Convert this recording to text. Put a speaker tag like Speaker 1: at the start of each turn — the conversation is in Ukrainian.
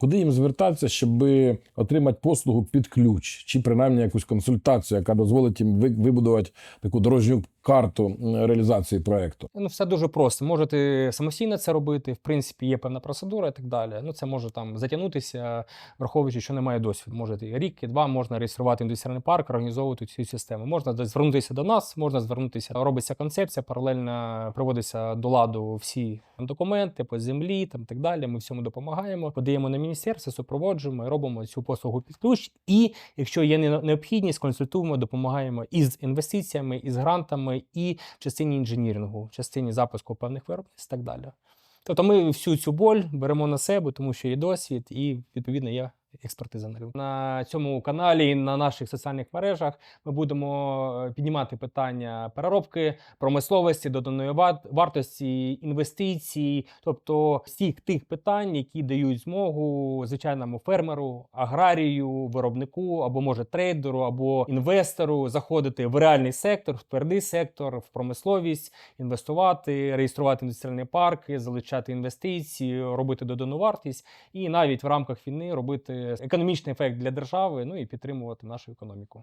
Speaker 1: Куди їм звертатися, щоб отримати послугу під ключ, чи принаймні якусь консультацію, яка дозволить їм вибудувати таку дорожню карту реалізації проекту?
Speaker 2: Ну, все дуже просто. Можете самостійно це робити. В принципі, є певна процедура і так далі. Ну, це може там затягнутися, враховуючи, що немає досвіду. Можете рік, і два можна реєструвати індустріальний парк, організовувати цю систему. Можна звернутися до нас, можна звернутися. Робиться концепція, паралельно приводиться до ладу всі документи по землі, там так далі. Ми всьому допомагаємо. Подаємо на міністерство, супроводжуємо і робимо цю послугу під ключ. І якщо є не- необхідність, консультуємо, допомагаємо із інвестиціями, із грантами, і частині інженірингу, частині запуску певних виробництв і так далі. Тобто ми всю цю боль беремо на себе, тому що є досвід і відповідно є експертиза ринку. На цьому каналі і на наших соціальних мережах ми будемо е, піднімати питання переробки, промисловості, доданої вартості, інвестицій, тобто всіх тих питань, які дають змогу звичайному фермеру, аграрію, виробнику або може трейдеру, або інвестору заходити в реальний сектор, в твердий сектор, в промисловість, інвестувати, реєструвати індустріальні парки, залучати інвестиції, робити додану вартість і навіть в рамках війни робити економічний ефект для держави, ну і підтримувати нашу економіку.